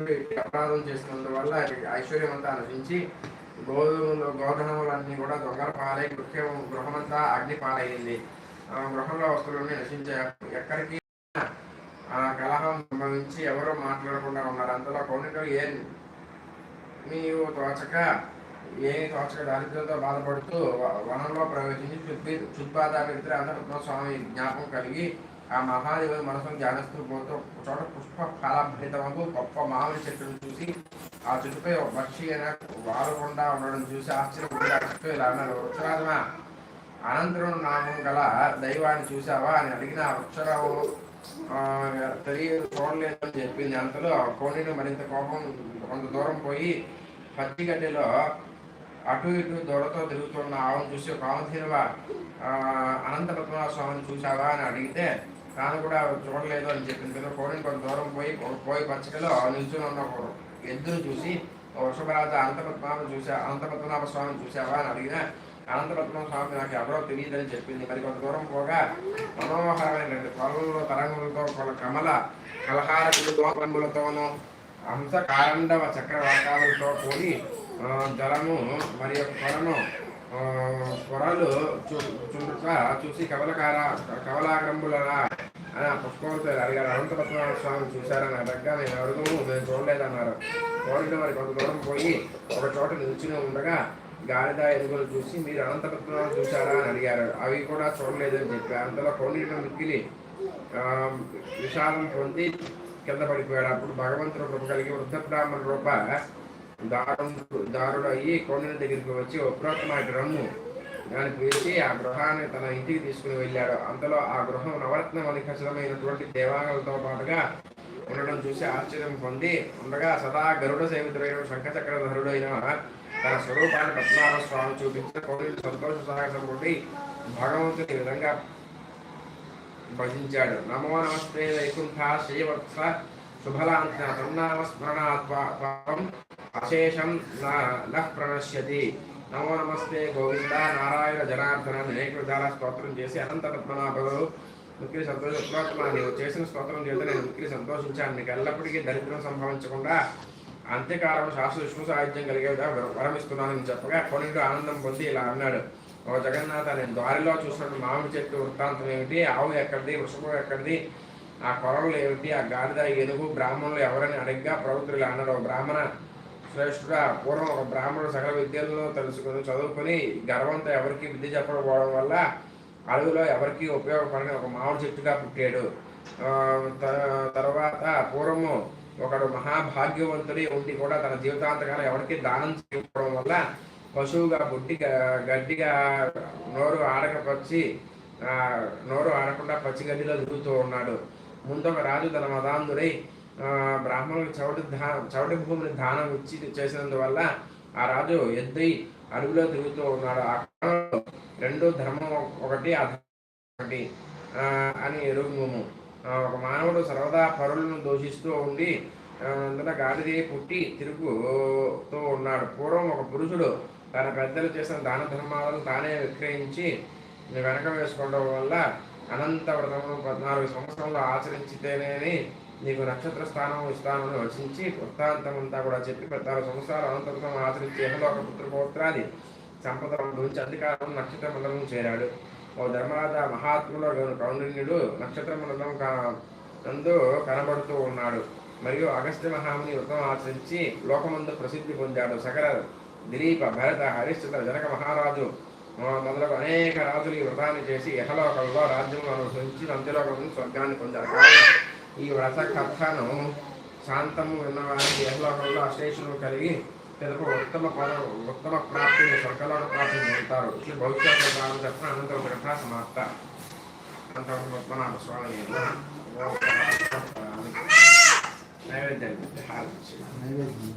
అపరాధం చేసినందువల్ల ఐశ్వర్యం అంతా నశించి గోధుమలు గోధనములన్నీ కూడా దొంగల పాలై గృహం గృహమంతా అగ్ని పాలైంది. ఆ గృహంలో వస్తువులన్నీ నశించాయి. ఎక్కడికి ఆ కలహం సంభవించి ఎవరో మాట్లాడకుండా ఉన్నారు. అంతలో కొన్నిటో ఏ? నీవు తోచక ఏ తోచక దారిద్ర్యంతో బాధపడుతూ వనంలో ప్రవేశించి చుద్ది చుద్బాధ మిత్ర అనంతరత్న స్వామి జ్ఞాపకం కలిగి ఆ మహాదేవుని మనసును ధ్యానస్తులు పోతూ చోట పుష్ప ఫలభరితమకు గొప్ప మామిడి చెట్టును చూసి ఆ చెట్టుపై ఒక పక్షి అయిన వాలకుండా ఉండడం చూసి ఆశ్చర్యపోయి ఆ చెట్టు ఇలా అన్నారు వృక్షరాజమా అనంతరం నామం గల దైవాన్ని చూసావా అని అడిగిన ఆ వృక్షరావు ఆ, తెలియ చూడలేదని చెప్పింది. అంతలో కోణిని మరింత కోపం కొంత దూరం పోయి పచ్చి గడ్డిలో అటు ఇటు దూడతో తిరుగుతున్న ఆవును చూసి ఒక కామధీరవ అనంతరత్న స్వామిని చూసావా అని అడిగితే తాను కూడా చూడలేదు అని చెప్పింది కదా కోడిని కొంత దూరం పోయి పోయి పచ్చికలో నిల్చుని ఉన్న ఒక ఎద్దును చూసి వృషభరాజు అనంతపద్మనాభం చూసా అనంతపద్మనాభ స్వామిని చూసావా? అని అడిగిన అనంతపద్మనాభ స్వామి నాకు ఎవరో తెలియదని చెప్పింది. మరి కొంత దూరం పోగా మనోహరమైన రెండు కొలలలో తరంగులతో కొల కమల కలహారకులు దోపములతోనూ హంస కారండవ చక్రవాకాలతో కూడి జలము మరి యొక్క కొలను ఆ, చూ- చూసి కవలకార కవలాగంబులనా అని ఆ అడిగారు అనంత పద్మనాభ స్వామి చూశారని అడగ్గా నేను అడుగు నేను చూడలేదన్నారు. కోరిక మరి కొంత దూరం పోయి ఒక చోట నిల్చుని ఉండగా గాలిదా ఎదుగులు చూసి మీరు అనంత పద్మనాభం చూశారా? అని అడిగారు. అవి కూడా చూడలేదని చెప్పి అంతలో కొన్నిటిని మిక్కిలి ఆ, విషాదం పొంది కింద పడిపోయాడు. అప్పుడు భగవంతుడు కృప కలిగి వృద్ధ బ్రాహ్మణ రూప దారుడు దారుడు అయ్యి కొండల దగ్గరికి వచ్చి ఉపరోక్తమైన రమ్ము దాన్ని పిలిచి ఆ గృహాన్ని తన ఇంటికి తీసుకుని వెళ్ళాడు. అంతలో ఆ గృహం నవరత్న మణిఖచితమైనటువంటి దేవాలయాలతో పాటుగా ఉండడం చూసి ఆశ్చర్యం పొంది ఉండగా సదా గరుడ సేవితుడైన శంఖచక్రధరుడైన తన స్వరూపాన్ని పద్మనాభ స్వామి చూపించిన సంతోష సాహసం పొంది భగవంతుని విధంగా భజించాడు. నమో నమస్తే వైకుంఠ శ్రీవత్స శుభలాంఛన తన్నామస్మరణాత్వం అశేషం నః ప్రణశ్యతి. నమో నమస్తే గోవింద నారాయణ జనార్దన అనేక ద్వారా స్తోత్రం చేసి అనంత పద్మనాభుడు మిక్కిలి సంతోష నీవు చేసిన స్తోత్రం చేత నేను మిక్కిలి సంతోషించాను. నీకు ఎల్లప్పటికీ దరిద్రం సంభవించకుండా అంత్యకాలం శాస్త్ర విష్ణు సాహిత్యం కలిగేదా వరమిస్తున్నానని చెప్పగా కొన్నింటి ఆనందం పొంది ఇలా అన్నాడు. ఓ జగన్నాథ నేను దారిలో చూసినట్టు మామిడి చెట్టు వృత్తాంతం ఏమిటి? ఆవు ఎక్కడిది? వృషభం ఎక్కడిది? ఆ కొరలు ఏమిటి? ఆ గాడిద ఏనుగు? బ్రాహ్మణులు ఎవరని అడిగ్గా ప్రవృత్తులు అన్నారు. ఓ బ్రాహ్మణ శ్రేష్ఠుడా పూర్వం ఒక బ్రాహ్మణుడు సకల విద్యలను తెలుసుకుని చదువుకొని గర్వంతో ఎవరికి విద్య చెప్పకపోవడం వల్ల అడవిలో ఎవరికి ఉపయోగపడని ఒక మామిడి చెట్టుగా పుట్టాడు. త- తర్వాత పూర్వము ఒకడు మహాభాగ్యవంతుడి ఉండి కూడా తన జీవితాంతకాలం ఎవరికి దానం చేయకపోవడం వల్ల పశువుగా పుట్టి గడ్డిగా నోరు ఆడక పచ్చి నోరు ఆడకుండా పచ్చి గడ్డిలో తిరుగుతూ ఉన్నాడు. ముందు ఒక రాజు తన మదాంధుడై బ్రాహ్మణులకు చౌటి దా చౌటి భూమిని దానం ఇచ్చి చేసినందువల్ల ఆ రాజు ఎద్దై అడవిలో తిరుగుతూ ఉన్నాడు. ఆ కాలంలో రెండు ధర్మం ఒకటి ఒకటి అని ఎరుగుము. ఒక మానవుడు సర్వదా పరులను దూషిస్తూ ఉండి అందులో అందున పుట్టి తిరుగుతూ ఉన్నాడు. పూర్వం ఒక పురుషుడు తన పెద్దలు చేసిన దాన ధర్మాలను తానే విక్రయించి వెనక వేసుకోవడం వల్ల అనంత వ్రతమును పద్నాలుగు సంవత్సరంలో ఆచరించితేనే నీకు నక్షత్ర స్థానం ఇస్తానని రచించి వృత్తాంతమంతా కూడా చెప్పి పద్నాలుగు సంవత్సరాలు అనంతరం వ్రతం ఆచరించి ఏహలోక పుత్రపౌత్రాది సంపద గురించి అధికారం నక్షత్ర మండలం చేరాడు. ఓ ధర్మరాజ మహాత్ములో కౌండిన్యుడు నక్షత్ర మండలం కా- నందు కనబడుతూ ఉన్నాడు. మరియు అగస్త్య మహాముని వ్రతం ఆచరించి లోకమందు ప్రసిద్ధి పొందాడు. సకల దిలీప భరత హరిశ్చంద్ర జనక మహారాజు ఆ, మొదలగు అనేక రాజులు ఈ వ్రతాన్ని చేసి యహలోకంలో రాజ్యం అనుసరించి అంత్యలోకం స్వర్గాన్ని పొందారు. ఈ వ్రత కథను శాంతము విన్నవారికి యహలోకంలో అశేషులు కలిగి పిదప ఉత్తమ పద ఉత్తమ ప్రాప్తిని స్వర్గలోక ప్రాప్తిని పొందుతారు. ఇట్లా భవిష్యత్తు కాలం చెప్పిన అనంతరం కథ సమాప్త. అనంతరం పద్మనాభ స్వామి నైవేద్యం నైవేద్యం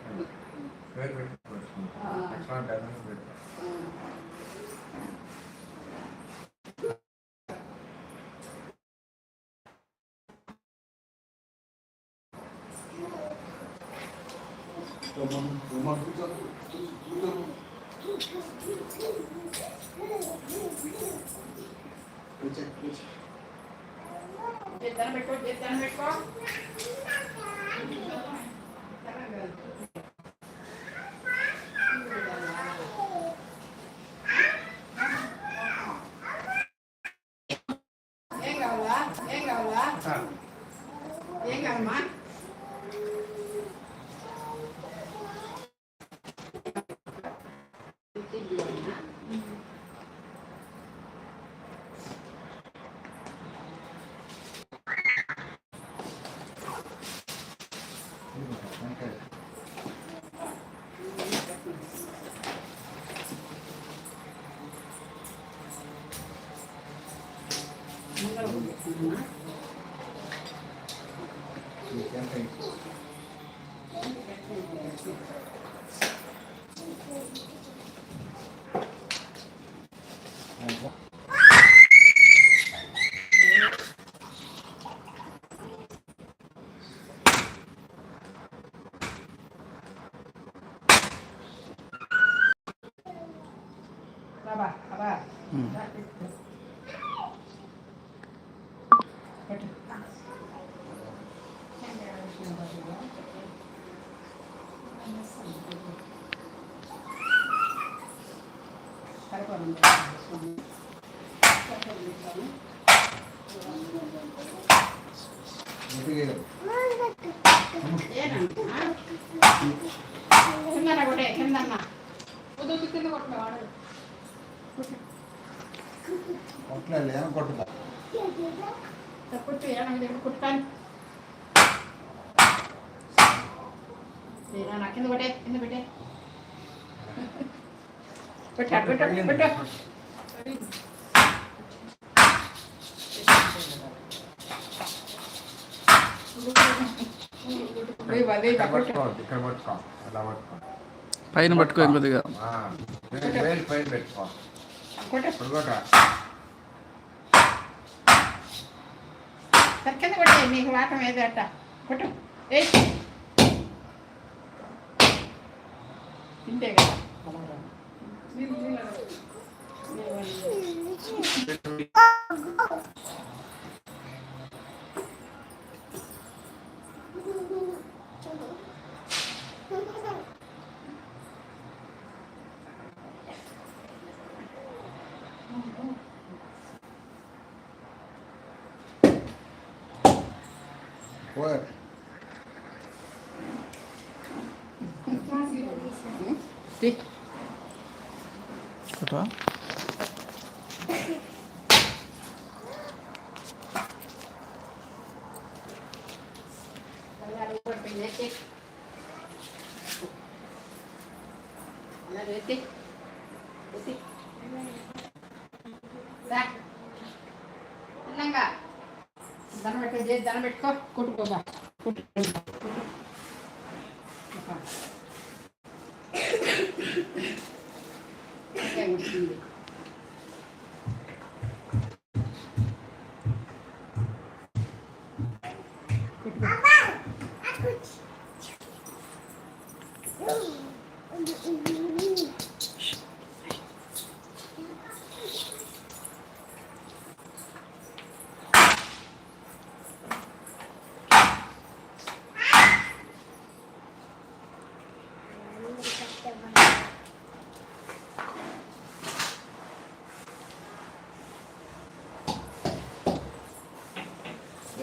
డజన్స్ పెట్టుకోవచ్చు వేరు పెట్టుకోవచ్చు ఎక్స్ట్రా డజన్స్ పెట్టుకోవచ్చు చేస్తాను పెట్టుకో చేస్తాను పెట్టుకో Uhum. ಕೊಟ್ಟಲ್ಲ ಏನು ಕೊಟ್ಟದ ಕೊಟ್ಟು ಏನಾಗಿದೆ ಕೊಟ್ಟಾನೆ ನಾನು ಹಾಕಿಂದು ಬಿಟ್ಟೆ ಇಂದು ಬಿಟ್ಟೆ కుట్టుతాను నా కింద కొట్టే కింద పెట్టే పెట్టు పెట్టు పెట్టు వెయ్యి బా, వెయ్యి బా, ఇక్కడ కొట్టు. పట్టుకో ఇక్కడ పట్టుకో అలా పట్టుకో పైన పట్టుకో కొద్దిగా ఆ, వేలు వేలు పైన పెట్టుకో కొట్టు ఇప్పుడు కూడా సరే కింద కొట్టే నీకు వాటం ఏదో అట్ట కొట్టు ఏయ్ తింటే కదా What? See? ఫోటో అలా ఊడిపోయింది, ఎత్తి. అలా ఎత్తి. ఎత్తి. రా. అన్నంగా. దండం పెట్టుకో చేతి దండం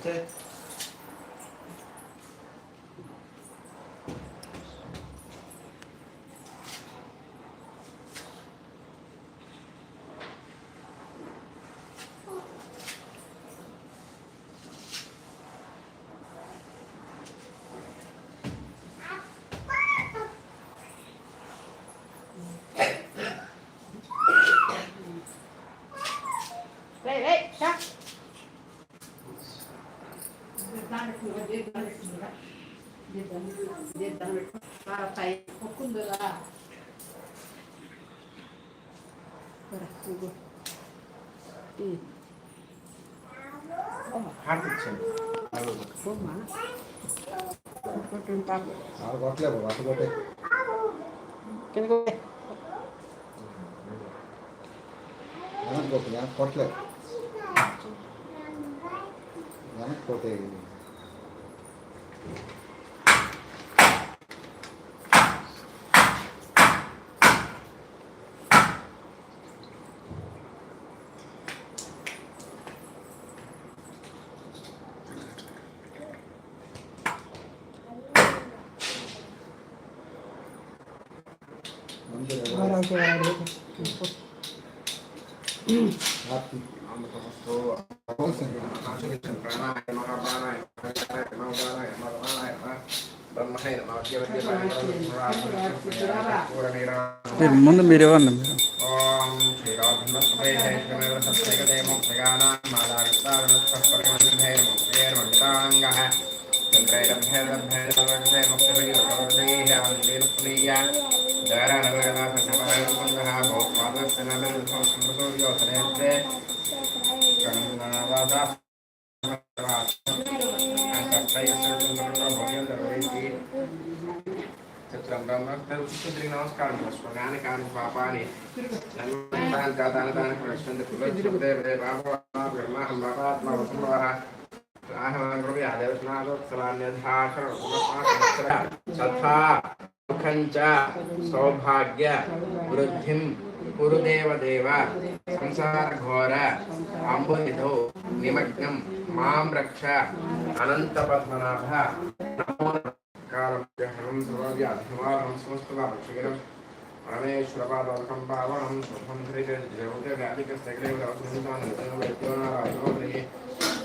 Okay. భారత ఒక్కుందురా కొట్టే వెనక్కి కొట్టు ముందు మీరు ఇవ్వండి. మీరు ఓం శ్రీరాధనస్వైదేశమేవ సత్యగదేమో ప్రగానాం మాదాగతారణస్వపరిమంధైర్మంత్రైర్మండితాంగః నమస్కారం స్వగాని కాని పాపాని నన్ను జాతాని తాని ప్రశ్నంది కులజ్జుపదే బాబా బ్రహ్మహం బాబాత్మ వసుంభవః तथा सुखं च सौभाग्य वृद्धिं गुरुदेवदेव संसारघोर अम्बुनिधौ निमग्नं माँ रक्ष अनन्तपद्मनाभ नमो कालभ्यहं सर्वव्याधिवाहं समस्तवाक्षिरं परमेश्वरपादवकं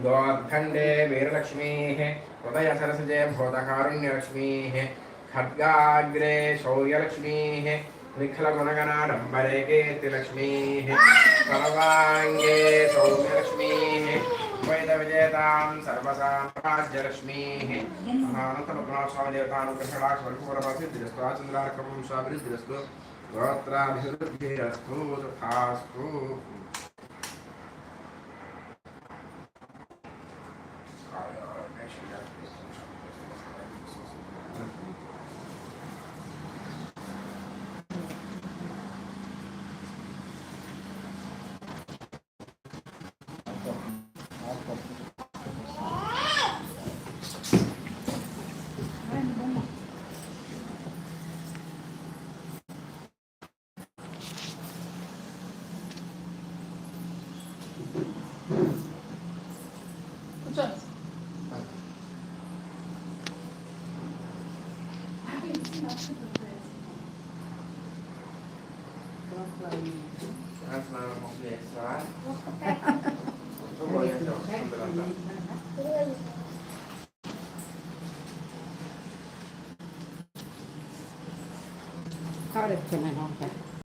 गोर्खण्डे वीरलक्ष्मीः हृदयसरसजे भूतकारुण्यलक्ष्मीः, खड्गाग्रे शौर्यलक्ष्मीः, निखिलगुणगणाडम्बरे कीर्तिलक्ष्मीः, सर्वाङ्गे सौम्यलक्ष्मीः वैदविजेतां सर्वसाम्राज्यलक्ष्मीः। महानतमग्नास्वादेवतानुग्रहणाक्षरपूर्वसिद्धिरस्तु स्वाभिवृद्धिरस्तु गोत्राभिवृद्धिरस्तु तथास्तु కూర్చోండి ใช่ไหมน้อง